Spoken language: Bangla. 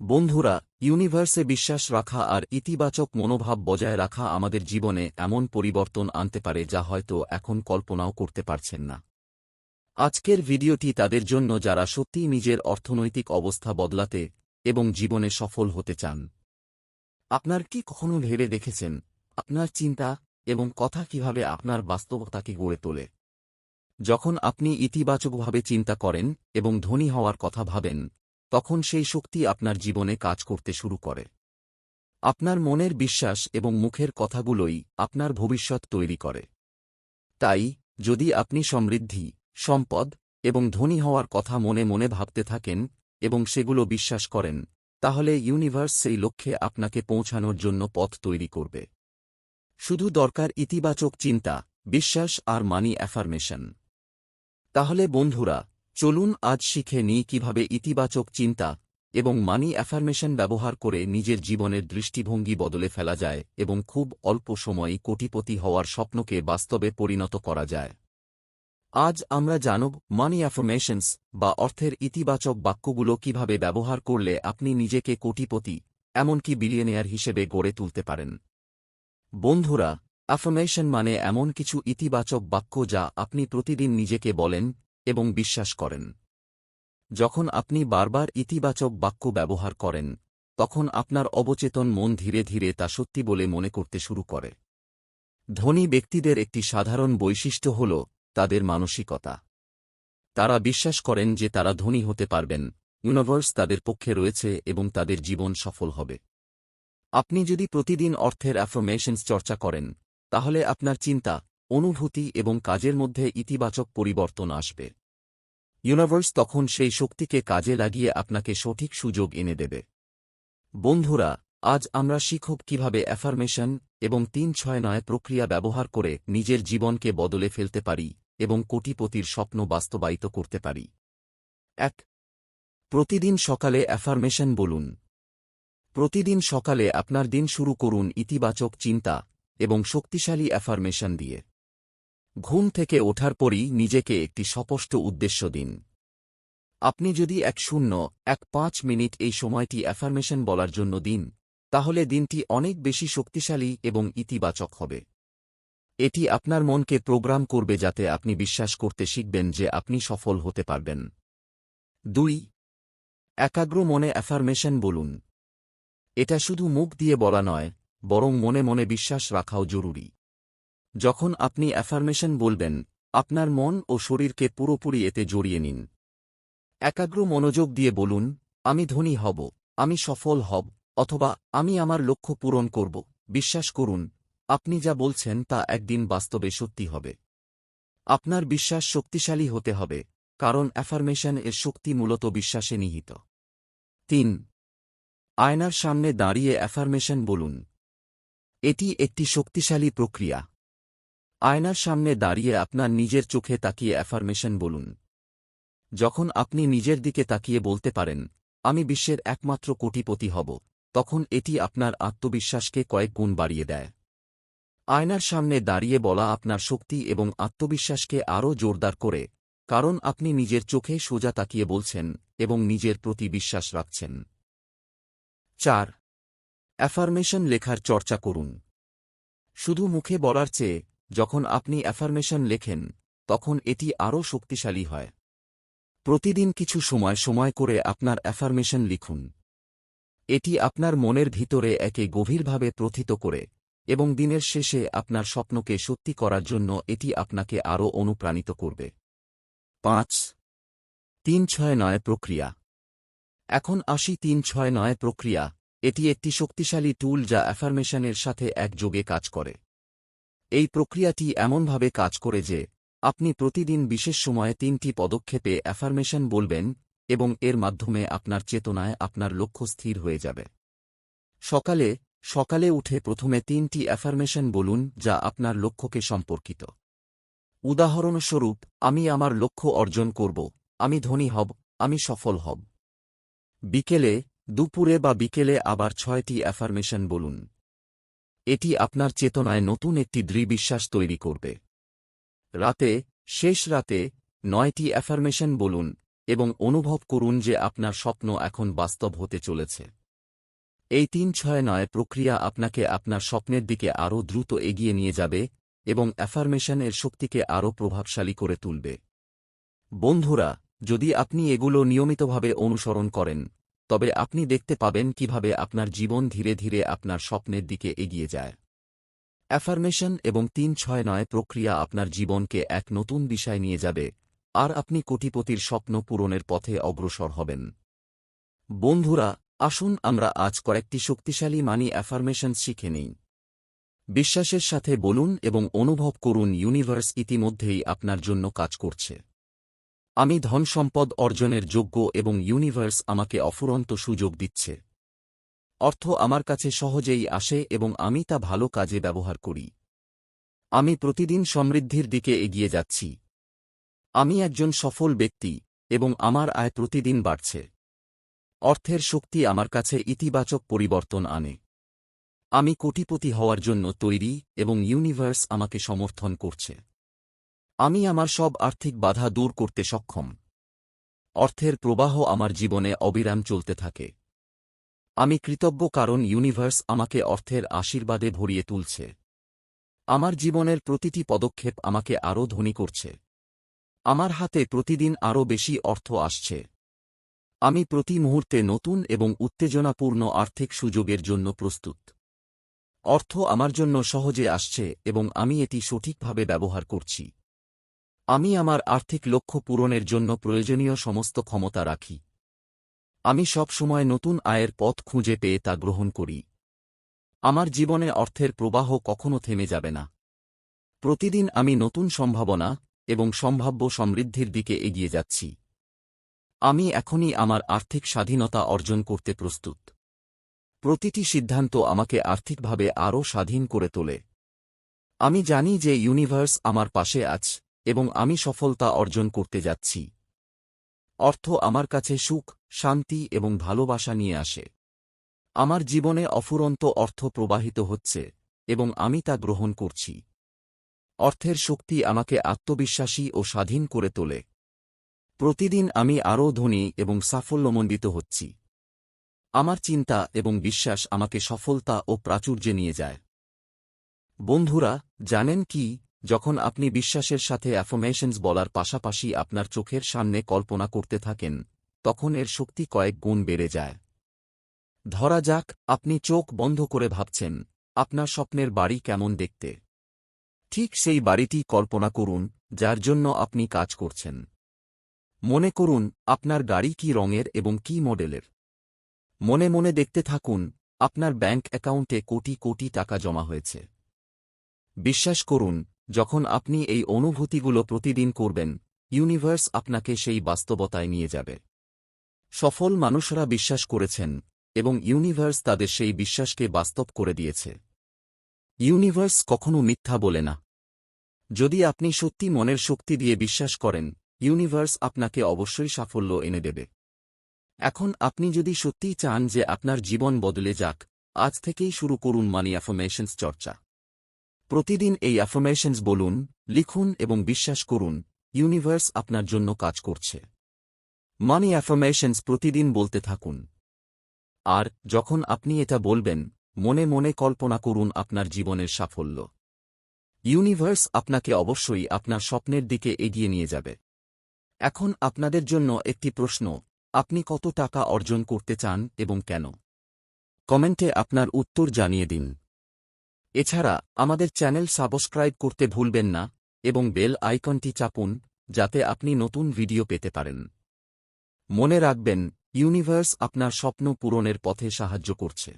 বন্ধুরা, ইউনিভার্সে বিশ্বাস রাখা আর ইতিবাচক মনোভাব বজায় রাখা আমাদের জীবনে এমন পরিবর্তন আনতে পারে যা হয়তো এখন কল্পনাও করতে পারছেন না। আজকের ভিডিওটি তাদের জন্য যারা সত্যিই নিজের অর্থনৈতিক অবস্থা বদলাতে এবং জীবনে সফল হতে চান। আপনার কি কখনো ভেবে দেখেছেন? আপনার চিন্তা এবং কথা কীভাবে আপনার বাস্তবতাকে গড়ে তোলে? যখন আপনি ইতিবাচকভাবে চিন্তা করেন এবং ধনী হওয়ার কথা ভাবেন তখন সেই শক্তি আপনার জীবনে কাজ করতে শুরু করে। আপনার মনের বিশ্বাস এবং মুখের কথাগুলোই আপনার ভবিষ্যৎ তৈরি করে। তাই, যদি আপনি সমৃদ্ধি, সম্পদ এবং ধনী হওয়ার কথা মনে মনে ভাবতে থাকেন এবং সেগুলো বিশ্বাস করেন, তাহলে ইউনিভার্স সেই লক্ষ্যে আপনাকে পৌঁছানোর জন্য পথ তৈরি করবে। শুধু দরকার ইতিবাচক চিন্তা, বিশ্বাস আর মানি অ্যাফার্মেশন। তাহলে বন্ধুরা চলুন আজ শিখে নিই কীভাবে ইতিবাচক চিন্তা এবং মানি অ্যাফার্মেশন ব্যবহার করে নিজের জীবনের দৃষ্টিভঙ্গি বদলে ফেলা যায় এবং খুব অল্প সময়ই কোটিপতি হওয়ার স্বপ্নকে বাস্তবে পরিণত করা যায়। আজ আমরা জানব মানি অ্যাফার্মেশনস বা অর্থের ইতিবাচক বাক্যগুলো কীভাবে ব্যবহার করলে আপনি নিজেকে কোটিপতি, এমনকি বিলিয়নিয়ার হিসেবে গড়ে তুলতে পারেন। বন্ধুরা, অ্যাফার্মেশন মানে এমন কিছু ইতিবাচক বাক্য যা আপনি প্রতিদিন নিজেকে বলেন এবং বিশ্বাস করেন। যখন আপনি বারবার ইতিবাচক বাক্য ব্যবহার করেন, তখন আপনার অবচেতন মন ধীরে ধীরে তা সত্যি বলে মনে করতে শুরু করে। ধনী ব্যক্তিদের একটি সাধারণ বৈশিষ্ট্য হল তাদের মানসিকতা। তারা বিশ্বাস করেন যে তারা ধনী হতে পারবেন, ইউনিভার্স তাদের পক্ষে রয়েছে এবং তাদের জীবন সফল হবে। আপনি যদি প্রতিদিন অর্থের অ্যাফরমেশনস চর্চা করেন, তাহলে আপনার চিন্তা অনুভূতি এবং কাজের মধ্যে ইতিবাচক পরিবর্তন আসবে। ইউনিভার্স তখন সেই শক্তিকে কাজে লাগিয়ে আপনাকে সঠিক সুযোগ এনে দেবে। বন্ধুরা, আজ আমরা শিখব কীভাবে অ্যাফার্মেশন এবং তিন ছয় নয় প্রক্রিয়া ব্যবহার করে নিজের জীবনকে বদলে ফেলতে পারি এবং কোটিপতির স্বপ্ন বাস্তবায়িত করতে পারি। এক, প্রতিদিন সকালে অ্যাফার্মেশন বলুন। প্রতিদিন সকালে আপনার দিন শুরু করুন ইতিবাচক চিন্তা এবং শক্তিশালী অ্যাফার্মেশন দিয়ে। ঘুম থেকে ওঠার পরই নিজেকে একটি স্পষ্ট উদ্দেশ্য দিন। আপনি যদি এক শূন্য, এক পাঁচ মিনিট এই সময়টি অ্যাফার্মেশন বলার জন্য দিন, তাহলে দিনটি অনেক বেশি শক্তিশালী এবং ইতিবাচক হবে। এটি আপনার মনকে প্রোগ্রাম করবে যাতে আপনি বিশ্বাস করতে শিখবেন যে আপনি সফল হতে পারবেন। দুই, একাগ্র মনে অ্যাফার্মেশন বলুন। এটা শুধু মুখ দিয়ে বলা নয়, বরং মনে মনে বিশ্বাস রাখাও জরুরি। যখন আপনি অ্যাফার্মেশন বলবেন, আপনার মন ও শরীরকে পুরোপুরি এতে জড়িয়ে নিন। একাগ্র মনোযোগ দিয়ে বলুন, আমি ধনী হব, আমি সফল হব, অথবা আমি আমার লক্ষ্য পূরণ করব। বিশ্বাস করুন, আপনি যা বলছেন তা একদিন বাস্তবে সত্যি হবে। আপনার বিশ্বাস শক্তিশালী হতে হবে, কারণ অ্যাফার্মেশন এর শক্তি মূলত বিশ্বাসে নিহিত। তিন, আয়নার সামনে দাঁড়িয়ে অ্যাফার্মেশন বলুন। এটি একটি শক্তিশালী প্রক্রিয়া। আয়নার সামনে দাঁড়িয়ে আপনার নিজের চোখে তাকিয়ে অ্যাফার্মেশন বলুন। যখন আপনি নিজের দিকে তাকিয়ে বলতে পারেন, আমি বিশ্বের একমাত্র কোটিপতি হব, তখন এটি আপনার আত্মবিশ্বাসকে কয়েক গুণ বাড়িয়ে দেয়। আয়নার সামনে দাঁড়িয়ে বলা আপনার শক্তি এবং আত্মবিশ্বাসকে আরও জোরদার করে, কারণ আপনি নিজের চোখে সোজা তাকিয়ে বলছেন এবং নিজের প্রতি বিশ্বাস রাখছেন। চার অ্যাফার্মেশন লেখার চর্চা করুন। শুধু মুখে বলার চেয়ে যখন আপনি অ্যাফার্মেশন লেখেন, তখন এটি আরও শক্তিশালী হয়। প্রতিদিন কিছু সময় সময় করে আপনার অ্যাফার্মেশন লিখুন। এটি আপনার মনের ভিতরে একে গভীরভাবে প্রথিত করে এবং দিনের শেষে আপনার স্বপ্নকে সত্যি করার জন্য এটি আপনাকে আরও অনুপ্রাণিত করবে। পাঁচ তিন ছয় নয় প্রক্রিয়া। এখন আসি তিন ছয় নয় প্রক্রিয়া। এটি একটি শক্তিশালী টুল যা অ্যাফার্মেশনের সাথে একযোগে কাজ করে। এই প্রক্রিয়াটি এমনভাবে কাজ করে যে, আপনি প্রতিদিন বিশেষ সময়ে তিনটি পদক্ষেপে অ্যাফার্মেশন বলবেন এবং এর মাধ্যমে আপনার চেতনায় আপনার লক্ষ্য স্থির হয়ে যাবে। সকালে সকালে উঠে প্রথমে তিনটি অ্যাফার্মেশন বলুন যা আপনার লক্ষ্যকে সম্পর্কিত। উদাহরণস্বরূপ, আমি আমার লক্ষ্য অর্জন করব, আমি ধনী হব, আমি সফল হব। বিকেলে, দুপুরে বা বিকেলে আবার ছয়টি অ্যাফার্মেশন বলুন। এটি আপনার চেতনায় নতুন একটি দৃঢ়বিশ্বাস তৈরি করবে। রাতে, শেষ রাতে, নয়টি অ্যাফার্মেশন বলুন এবং অনুভব করুন যে আপনার স্বপ্ন এখন বাস্তব হতে চলেছে। এই তিন ছয় নয় প্রক্রিয়া আপনাকে আপনার স্বপ্নের দিকে আরও দ্রুত এগিয়ে নিয়ে যাবে এবং অ্যাফার্মেশনের শক্তিকে আরও প্রভাবশালী করে তুলবে। বন্ধুরা, যদি আপনি এগুলো নিয়মিতভাবে অনুসরণ করেন তবে আপনি দেখতে পাবেন কীভাবে আপনার জীবন ধীরে ধীরে আপনার স্বপ্নের দিকে এগিয়ে যায়। অ্যাফার্মেশন এবং তিন ছয় নয় প্রক্রিয়া আপনার জীবনকে এক নতুন দিশায় নিয়ে যাবে, আর আপনি কোটিপতির স্বপ্ন পূরণের পথে অগ্রসর হবেন। বন্ধুরা, আসুন আমরা আজ কয়েকটি শক্তিশালী মানি অ্যাফার্মেশন শিখে নিই। বিশ্বাসের সাথে বলুন এবং অনুভব করুন ইউনিভার্স ইতিমধ্যেই আপনার জন্য কাজ করছে। আমি ধন সম্পদ অর্জনের যোগ্য এবং ইউনিভার্স আমাকে অফুরন্ত সুযোগ দিচ্ছে। অর্থ আমার কাছে সহজেই আসে এবং আমি তা ভালো কাজে ব্যবহার করি। আমি প্রতিদিন সমৃদ্ধির দিকে এগিয়ে যাচ্ছি। আমি একজন সফল ব্যক্তি এবং আমার আয় প্রতিদিন বাড়ছে। অর্থের শক্তি আমার কাছে ইতিবাচক পরিবর্তন আনে। আমি কোটিপতি হওয়ার জন্য তৈরি এবং ইউনিভার্স আমাকে সমর্থন করছে। আমি আমার সব আর্থিক বাধা দূর করতে সক্ষম। অর্থের প্রবাহ আমার জীবনে অবিরাম চলতে থাকে। আমি কৃতজ্ঞ কারণ ইউনিভার্স আমাকে অর্থের আশীর্বাদে ভরিয়ে তুলছে। আমার জীবনের প্রতিটি পদক্ষেপ আমাকে আরও ধনী করছে। আমার হাতে প্রতিদিন আরও বেশি অর্থ আসছে। আমি প্রতি মুহূর্তে নতুন এবং উত্তেজনাপূর্ণ আর্থিক সুযোগের জন্য প্রস্তুত। অর্থ আমার জন্য সহজে আসছে এবং আমি এটি সঠিকভাবে ব্যবহার করছি। আমি আমার আর্থিক লক্ষ্য পূরণের জন্য প্রয়োজনীয় সমস্ত ক্ষমতা রাখি। আমি সব সময় নতুন আয়ের পথ খুঁজে পেয়ে তা গ্রহণ করি। আমার জীবনে অর্থের প্রবাহ কখনো থেমে যাবে না। প্রতিদিন আমি নতুন সম্ভাবনা এবং সম্ভাব্য সমৃদ্ধির দিকে এগিয়ে যাচ্ছি। আমি এখনই আমার আর্থিক স্বাধীনতা অর্জন করতে প্রস্তুত। প্রতিটি সিদ্ধান্ত আমাকে আর্থিকভাবে আরও স্বাধীন করে তোলে। আমি জানি যে ইউনিভার্স আমার পাশে আছ। এবং আমি সফলতা অর্জন করতে যাচ্ছি। অর্থ আমার কাছে সুখ, শান্তি এবং ভালোবাসা নিয়ে আসে। আমার জীবনে অফুরন্ত অর্থ প্রবাহিত হচ্ছে এবং আমি তা গ্রহণ করছি। অর্থের শক্তি আমাকে আত্মবিশ্বাসী ও স্বাধীন করে তোলে। প্রতিদিন আমি আরও ধনী এবং সাফল্যমণ্ডিত হচ্ছি। আমার চিন্তা এবং বিশ্বাস আমাকে সফলতা ও প্রাচুর্যে নিয়ে যায়। বন্ধুরা, জানেন কি? যখন আপনি বিশ্বাসের সাথে অ্যাফোমেশনস বলার পাশাপাশি আপনার চোখের সামনে কল্পনা করতে থাকেন, তখন এর শক্তি কয়েক গুণ বেড়ে যায়। ধরা যাক, আপনি চোখ বন্ধ করে ভাবছেন, আপনার স্বপ্নের বাড়ি কেমন দেখতে? ঠিক সেই বাড়িটি কল্পনা করুন, যার জন্য আপনি কাজ করছেন। মনে করুন, আপনার গাড়ি কি রঙের এবং কি মডেলের। মনে মনে দেখতে থাকুন, আপনার ব্যাঙ্ক অ্যাকাউন্টে কোটি কোটি টাকা জমা হয়েছে। বিশ্বাস করুন যখন আপনি এই অনুভূতিগুলো প্রতিদিন করবেন, ইউনিভার্স আপনাকে সেই বাস্তবতায় নিয়ে যাবে। সফল মানুষরা বিশ্বাস করেছেন, এবং ইউনিভার্স তাদের সেই বিশ্বাসকে বাস্তব করে দিয়েছে। ইউনিভার্স কখনো মিথ্যা বলে না। যদি আপনি সত্যি মনের শক্তি দিয়ে বিশ্বাস করেন, ইউনিভার্স আপনাকে অবশ্যই সাফল্য এনে দেবে। এখন আপনি যদি সত্যিই চান যে আপনার জীবন বদলে যাক, আজ থেকেই শুরু করুন মানি অ্যাফার্মেশনস চর্চা। প্রতিদিন এই অ্যাফার্মেশনস বলুন, লিখুন এবং বিশ্বাস করুন ইউনিভার্স আপনার জন্য কাজ করছে। মানি অ্যাফার্মেশনস প্রতিদিন বলতে থাকুন। আর যখন আপনি এটা বলবেন, মনে মনে কল্পনা করুন আপনার জীবনের সাফল্য। ইউনিভার্স আপনাকে অবশ্যই আপনার স্বপ্নের দিকে এগিয়ে নিয়ে যাবে। এখন আপনাদের জন্য একটি প্রশ্ন, আপনি কত টাকা অর্জন করতে চান এবং কেন? কমেন্টে আপনার উত্তর জানিয়ে দিন। এছাড়া, আমাদের চ্যানেল সাবস্ক্রাইব করতে ভুলবেন না এবং বেল আইকনটি চাপুন, যাতে আপনি নতুন ভিডিও পেতে পারেন। মনে রাখবেন, ইউনিভার্স আপনার স্বপ্ন পূরণের পথে সাহায্য করছে।